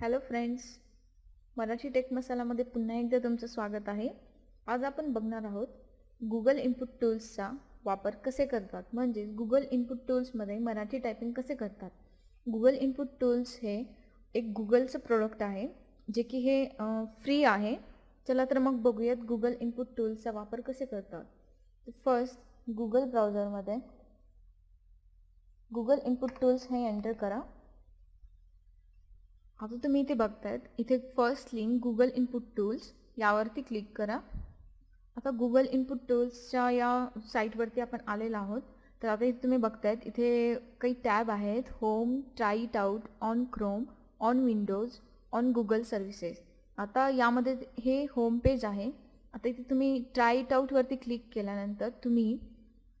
Hello friends Marathi tech मसालामध्ये पुन्हा एकदा तुमचं स्वागत आहे. आज आपण बघणार आहोत गुगल इनपुट टूल्सचा वापर कसे करतात. म्हणजेच गुगल इनपुट टूल्समध्ये मराठी टायपिंग कसे करतात. गुगल इनपुट टूल्स हे एक गुगलचं प्रोडक्ट आहे जे की हे फ्री आहे. चला तर मग बघूयात गुगल इनपुट टूलचा वापर कसे करतात. फर्स्ट गुगल ब्राउझरमध्ये गुगल इनपुट टूल्स हे एंटर करा. आता तुम्ही इथे बघतायत इथे first link Google input tools यावरती क्लिक करा. आता गुगल इनपुट टूल्सच्या या साईटवरती आपण आलेलो आहोत. तर आता इथे तुम्ही बघतायत इथे काही टॅब आहेत home try it out on Chrome on Windows on Google services आता यामध्ये हे होम पेज आहे. आता इथे तुम्ही ट्राय इट आउटवरती क्लिक केल्यानंतर तुम्ही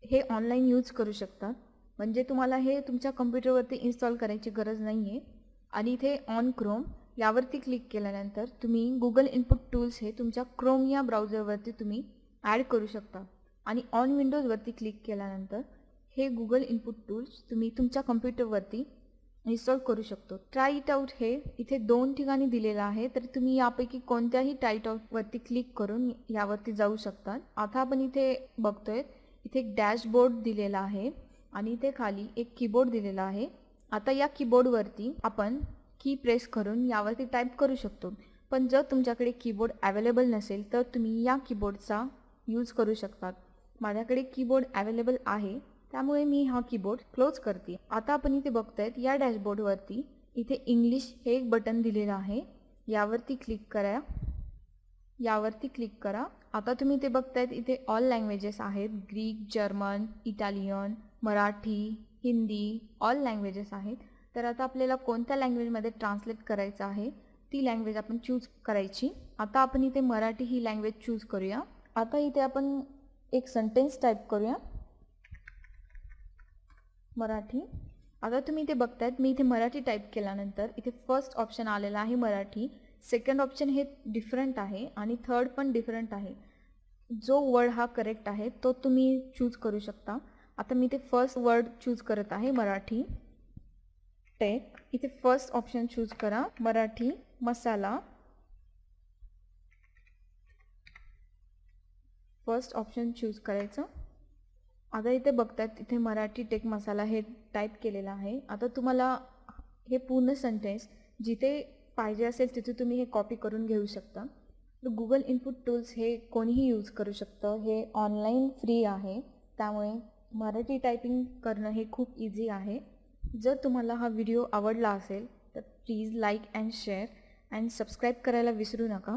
हे ऑनलाईन यूज करू शकता. म्हणजे तुम्हाला हे तुमच्या कम्प्युटरवरती इन्स्टॉल करायची गरज नाही आहे आणि इथे ऑन क्रोम यावरती क्लिक केल्यानंतर तुम्ही गुगल इनपुट टूल्स हे तुमच्या क्रोम या ब्राउझरवरती तुम्ही ॲड करू शकता. आणि ऑन विंडोजवरती क्लिक केल्यानंतर हे गुगल इनपुट टूल्स तुम्ही तुमच्या कम्प्युटरवरती इन्स्टॉल करू शकतो. ट्राय इट आउट हे इथे दोन ठिकाणी दिलेलं आहे. तर तुम्ही यापैकी कोणत्याही टाईट आउटवरती क्लिक करून यावरती जाऊ शकता आता आपण इथे बघतोय इथे एक डॅशबोर्ड दिलेला आहे आणि इथे खाली एक कीबोर्ड दिलेला आहे. आता या कीबोर्डवरती आपण की प्रेस करून यावरती टाईप करू शकतो. पण जर तुमच्याकडे कीबोर्ड अवेलेबल नसेल तर तुम्ही या कीबोर्डचा यूज करू शकतात. माझ्याकडे कीबोर्ड अवेलेबल आहे. त्यामुळे मी हा कीबोर्ड क्लोज करते. आता आपण इथे बघतायत या डॅशबोर्डवरती इथे इंग्लिश हे एक बटन दिलेलं आहे. यावरती क्लिक करा. यावरती क्लिक करा. आता तुम्ही इथे बघतायत इथे ऑल लँग्वेजेस आहेत. Greek German Italian Marathi Hindi all languages आहेत. तर आता आपल्याला कोणत्या लँग्वेजमध्ये ट्रान्सलेट करायचं आहे ती लँग्वेज आपण चूज करायची. आता आपण इथे मराठी ही लँग्वेज चूज करूया. आता इथे आपण एक सेंटेन्स टाईप करूया. मराठी. आता तुम्ही इथे बघतायत मी इथे मराठी टाईप केल्यानंतर इथे फर्स्ट ऑप्शन आलेला आहे मराठी. सेकंड ऑप्शन हे डिफरंट आहे आणि थर्ड पण डिफरंट आहे. जो वर्ड हा करेक्ट आहे तो तुम्ही चूज करू शकता. आता मी इथे फर्स्ट वर्ड चूज करत आहे मराठी. टेक इथे फर्स्ट ऑप्शन चूज करा Marathi. Masala. First option choose करायचं. आता इथे बघतात इथे मराठी टेक मसाला हे टाईप केलेलं आहे. आता तुम्हाला हे पूर्ण सेंटेन्स जिथे पाहिजे असेल तिथे तुम्ही हे कॉपी करून घेऊ शकता. तर गुगल इनपुट टूल्स हे कोणीही यूज करू शकतं. हे ऑनलाईन फ्री आहे. त्यामुळे मराठी टायपिंग करणं हे खूप इझी आहे. जर तुम्हाला हा व्हिडिओ आवडला असेल तर please like and share and subscribe करायला विसरू नका.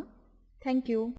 थँक्यू